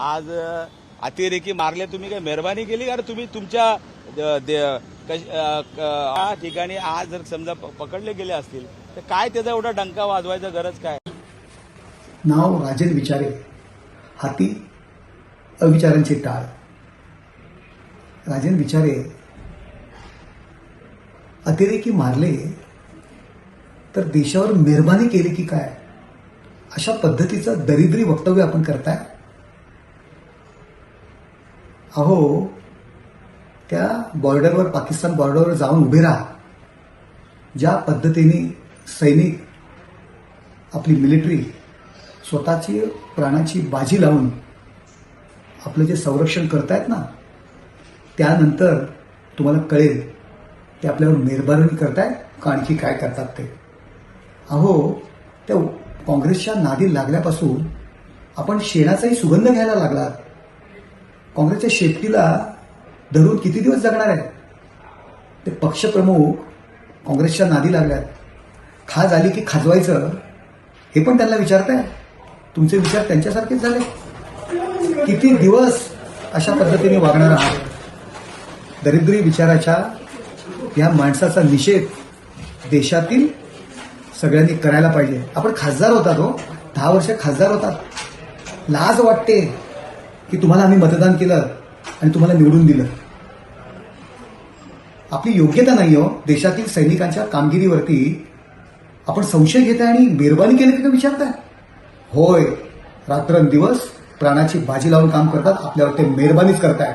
आज अतिरेकी मारले तुम्ही काय मेहरबानी केली? का तुम्ही तुमच्या दे- कश- ठिकाणी आज जर समजा पकडले गेले असतील तर काय त्याचा एवढा डंका वाजवायचा गरज काय? नाव राजन विचारे. हाती अविचारांची टाळ. राजन विचारे अतिरेकी मारले तर देशावर मेहरबानी केली की काय? अशा पद्धतीचं दरिद्री वक्तव्य आपण करताय? अहो त्या बॉर्डरवर पाकिस्तान बॉर्डरवर जाऊन उभे राहा. ज्या पद्धतीने सैनिक आपली मिलिटरी स्वतःची प्राणाची बाजी लावून आपलं जे संरक्षण करतायत ना त्यानंतर तुम्हाला कळेल ते आपल्यावर मेहरबानी करतायत का आणखी काय करतात ते. अहो त्या काँग्रेसच्या नादी लागल्यापासून आपण शेणाचाही सुगंध घ्यायला लागलात. काँग्रेसच्या शेपटीला धरून किती दिवस जगणार आहे ते पक्षप्रमुख काँग्रेसच्या नादी लागल्यात. खाज आली की खाजवायचं हे पण त्यांना विचारताय तुमचे विचार त्यांच्यासारखेच झाले. किती दिवस अशा पद्धतीने वागणार आहात? दरिद्री विचाराच्या या माणसाचा निषेध देशातील सगळ्यांनी करायला पाहिजे. आपण खासदार होतात हो. दहा वर्ष खासदार होतात. लाज वाटते. की तुम्हाला आम्ही मतदान केलं आणि तुम्हाला निवडून दिलं. आपली योग्यता नाही हो. देशातील सैनिकांच्या कामगिरीवरती आपण संशय घेताय आणि मेहरबानी केली का विचारताय? होय. रात्रंदिवस प्राणाची बाजी लावून काम करतात आपल्यावर ते मेहरबानीच करतायत.